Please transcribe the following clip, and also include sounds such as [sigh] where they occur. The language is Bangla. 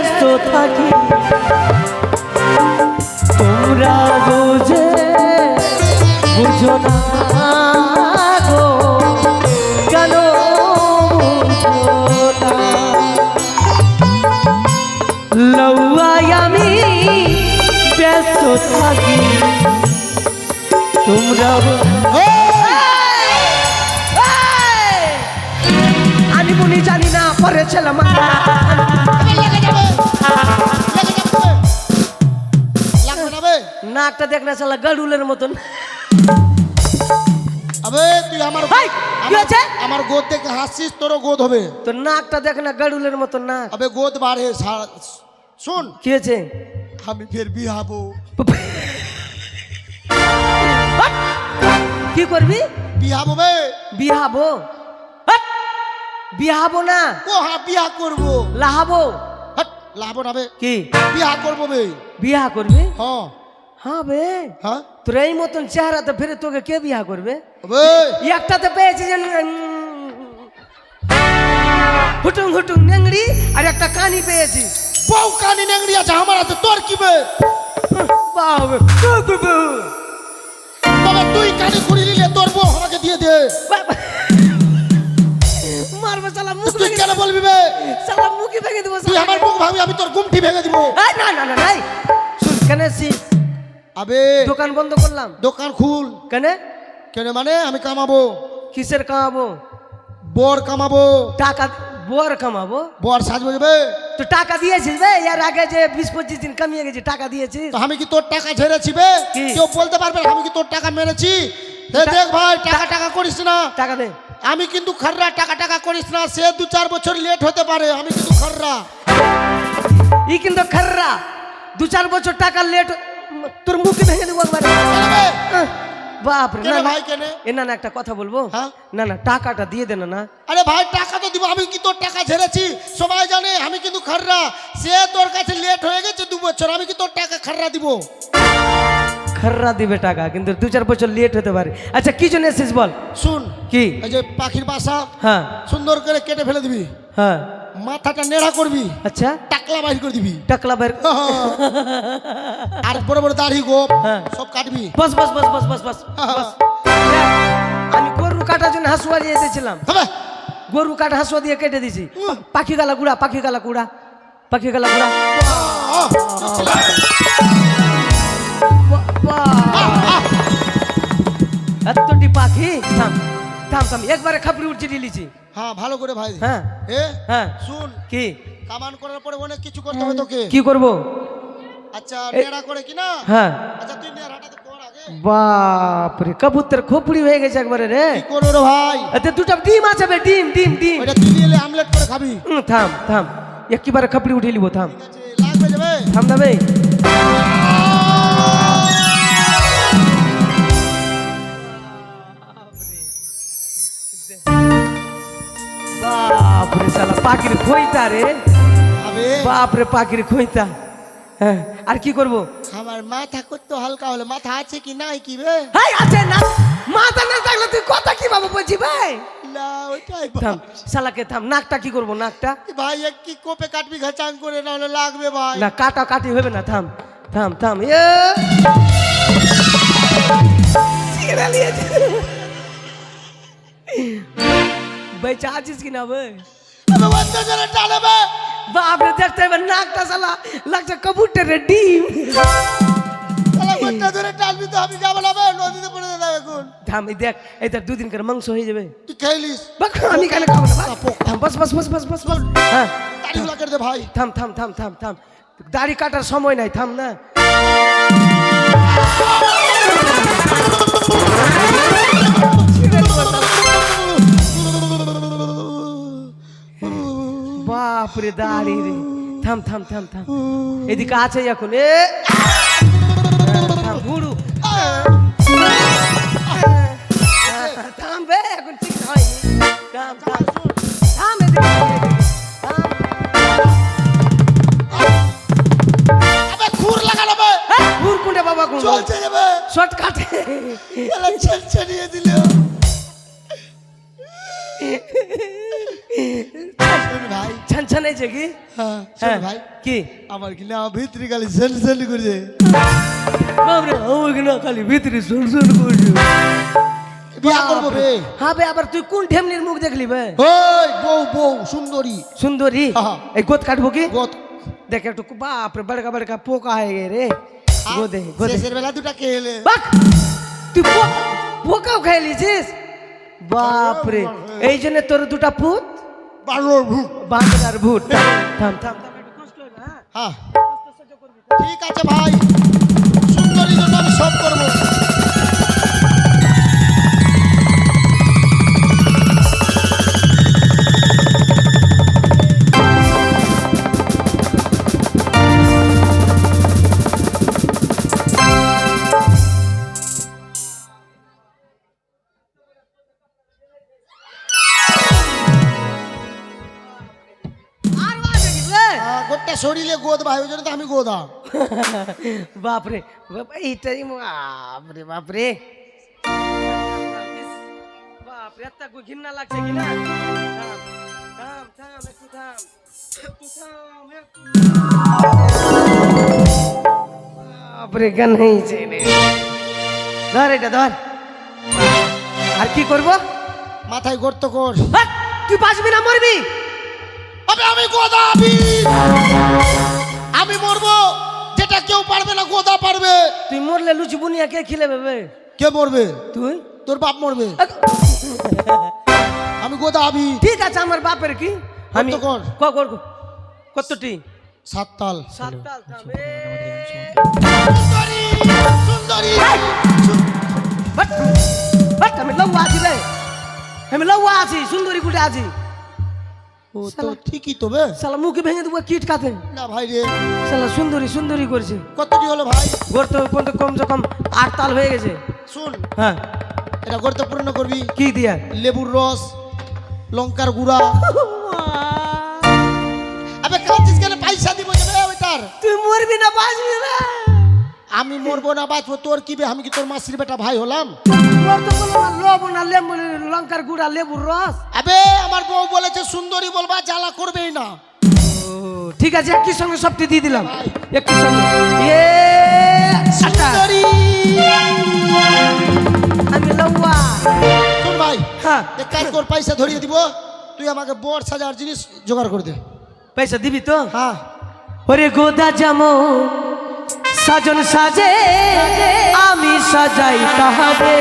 ব্যস্ত থাকি। তোমরা বুঝে বুঝো না আমি ব্যস্ত থাকি। তোমরা আমি বলি জানি না পরে ছেলে লেগে নাকটা দেখ না শালা গাড়ুলের মতন। আবে তুই আমার হাই, কি হয়েছে? আমার গোদ দেখে হাসছিস তোরও গোদ হবে। তোর নাকটা দেখ না গাড়ুলের মতন না আবে গোদ বাড়ে শোন। কি হয়েছে? আমি ফের বিহাবো কি করবি? বিহাবো বে! বিহাবো না? ও হ্যাঁ বিয়া করব। লাহাবো? হাট, লাবো না বে। কি? বিয়া করব বে। বিয়া করবি? হ্যাঁ হ্যাঁ বে হ্যাঁ তোর এই মতন চেহারা তো ফেরে তোকে কে বিয়া করবে বে একটাতে পেয়েছি যে হুটুং হুটুং নেংড়ি আর একটা কানি পেয়েছি বউ কানি নেংড়ি আছে আমার হাতে তোর কি বে বাবা, তুই কানি খুঁড়ি নিলে তোর বউ আমাকে দিয়ে দে। মারবো সালা মুখ তুই কেন বলবি বে সালা মুখে ভেঙে দেবো তুই। আমার মুখ ভাবি আমি তোর গুমটি ভেঙে দিব না না না নাই শুন কেন? আবে দোকান বন্ধ করলাম। দোকান খুল। কেন? কেন মানে? আমি কামাবো। কিসের কামাবো? বর কামাবো। টাকা বর কামাবো? বর সাজবো যাবে। তো টাকা দিয়েছিস বে এর আগে যে বিশ পঁচিশ দিন কামিয়ে গেছি টাকা দিয়েছিস? তো আমি কি তোর টাকা ঝেড়েছি বে? কেউ বলতে পারবে আমি কি তোর টাকা মেরেছি? দেখ ভাই টাকা টাকা করিস না। টাকা দে। আমি কিন্তু খাররা টাকা টাকা করিস না সে দু চার বছর লেট হতে পারে আমি কিন্তু খাররা। ই কিন্তু খাররা। দু চার বছর টাকা লেট তোর মুখে ভেঙে দেবো একবারে। বাপরে না ভাই কেন? এ না না একটা কথা বলব। হ্যাঁ? না না টাকাটা দিয়ে দে না না। আরে ভাই টাকা তো দিব আমি কি তোর টাকা ঝেড়েছি? সবাই জানে আমি কিন্তু খাররা। সে তোর কাছে লেট হয়ে গেছে দু বছর আমি কি তোর টাকা খাররা দিব? খাররা দিবে টাকা কিন্তু দু চার বছর লেট হতে পারে। আচ্ছা কি জন্য এসেছিস বল? শুন কি? এই যে পাখির বাসা হ্যাঁ। সুন্দর করে কেটে ফেলে দিবি। হ্যাঁ। মাথাটা নেড়া করবি আচ্ছা। টাকলা বাইর করে দিবি। টাকলা বের আর বড় বড় দাড়ি গোপ হ্যাঁ। সব কাটবি। বস বস বস বস বস বস। আমি গরু কাটার জন্য হাসুয়া দিয়ে এসেছিলাম। গরু কাটা হাসুয়া দিয়ে কেটে দিছি পাখি গালা গুড়া পাখি গালা কুড়া পাখি গালা গুড়া। এতটি পাখি? থাম। থাম থাম। একবারে খাপড়ি উঠছে দিলিছি হ্যাঁ ভালো করে ভাই। হ্যাঁ। এ হ্যাঁ। শুন। কি? কামান করার পরে অনেক কিছু করতে হবে তোকে। কি করব? আচ্ছা নেড়া করে কি না? হ্যাঁ। আচ্ছা তুই নেড়াটা তো কর আগে। বাপরে কবুতর খোপড়ি হয়ে গেছে একবারে রে। কি করব রে ভাই? এতে দুটো ডিম আছে বে ডিম ডিম ডিম। ওইটা তুই নিয়ে আমলেট করে খাবি। থাম থাম। একেবারে খাপড়ি উঠিয়ে নিব থাম। লাগবে যাবে? থাম না বে বাপরে শালা পাখির খইতা রে। বাপরে পাখির খইতা। হ্যাঁ আর কি করব? আমার মাথা করতে হালকা হলে মাথা আছে কি নাই কি বে? হাই আছে না। মাথা না থাকলে তুই কথা কি বাবু বলছি ভাই? না ওইটাই থাম শালাকে থাম নাকটা কি করব নাকটা? ভাই এক কি কোপে কাটবি ঘাচাং করে না হলে লাগবে ভাই। না কাটা কাটি হবে না থাম থাম থাম এ। ছিঁড়ে নিয়েছে। বেঁচে আছিস কি না ভাই। বাপরে দেখতে হবে নাকটা শালা লাগছে কবুতরের ডিম। আমি দেখ এটা দুদিন করে মাংস হয়ে যাবে। তুই বাক, আমি কেন খাব না বাস বাস বাস বাস বাস বাস। হ্যাঁ ভাই। থাম থাম থাম থাম থাম দাড়ি কাটার সময় নাই থাম না। বাপরে দাড়ি রে। থাম থাম থাম থাম। এদিকে আছে এখন এ। থাম গুরু এখন ঠিক হয়নি থাম থাম। থাম এদিকে থাম আবে খুর লাগানো বে। ঘুর কুন্ডে বাবা কোন চলছে যাবে শর্টকাটে। দিল। [laughs] ভাই। ছান ছান কি? হ্যাঁ হ্যাঁ ভাই। কি? আমার কি না ভিতরে খালি সেল সেল করছে? বাবরে আমাকে না খালি ভিতরে শুন শুন করছ? বিয়া করব বে হ্যাঁ বে আবার তুই কোন ঢেমনির মুখ দেখলি বে? ওই বউ বউ সুন্দরী। সুন্দরী। এই গোদ কাটবো কি? গত। দেখ একটু বাপরে বড়কা বড়কা পোকা হয়ে গে রে। গোদে গোদে শেষের বেলা দুটা খেলে বাক! তুই পোকাও খেয়ে লিছিস বাপরে। এই জন্য তোর দুটা পুত বাংলোর ভূত। বাংলার ভূত। থাম থাম থাম। একটু কষ্ট না হ্যাঁ। ঠিক আছে ভাই। সুন্দরী জন্য আমি সব করব। আহ, শরীরে গোদ ভাই ওই জন্য তো আমি গোদা [laughs] বাপরে বাপ- এইটাই বাপরে বাপরে। বাপরে এত ঘৃণা লাগছে কিনা থাম থাম থাম একটু থাম একটু থাম বাপরে গান হয়েছে ধর এটা ধর। আর কি করব? মাথায় গর্ত কর। হাট! তুই বাঁচবি না মরবি? আমি গোদা কেউ পারবে না গোদা পারবে। তুই মরলে লুচি বুনিয়া কে খিলে বে কে মরবে? তুই? তোর বাপ মরবে। আমি গোদা আবি ঠিক আছে আমার বাপের কি? আমি কর? ক কর কতটি? সাত তাল সাত তাল সুন্দরী। সুন্দরী বাট বাট আমি লউয়া আছি রে আমি লউয়া আছি সুন্দরী কুটে আছি। ও তো ঠিকই তো বে। শালা মুখে ভেঙে দেবো কিট কাতে না ভাই রে। শালা সুন্দরী সুন্দরী করছে। কতটি হলো ভাই? পর্যন্ত কমসে কম আট তাল হয়ে গেছে। শুন। হ্যাঁ। এটা গর্ত পূর্ণ করবি। কি দিয়া? লেবুর রস লঙ্কার গুঁড়া। [laughs] আবে কাঁদছিস কেন? পয়সা দিব ওইটার। তুই মরবি না বাঁচবি না। আমি মরবো না বাঁচবো তোর কি বে? আমি কি তোর মাসির বেটা ভাই হলাম? না লবণ না লেবু লঙ্কার গুড়া লেবুর রস। আবে আমার বউ বলেছে সুন্দরী বলবা জ্বালা করবেই না। ও, ঠিক আছে একই সঙ্গে সবটি দিয়ে দিলাম। একই সঙ্গে। এ আচ্ছা। সুন্দরী। আমি লউয়া শোন ভাই হ্যাঁ। এক কাজ কর পয়সা ধরিয়ে দিব। তুই আমাকে বর সাজার জিনিস জোগাড় করে দে। পয়সা দিবি তো? হ্যাঁ। ওরে গোদা যেমন সাজন সাজে আমি সাজাই তাহারে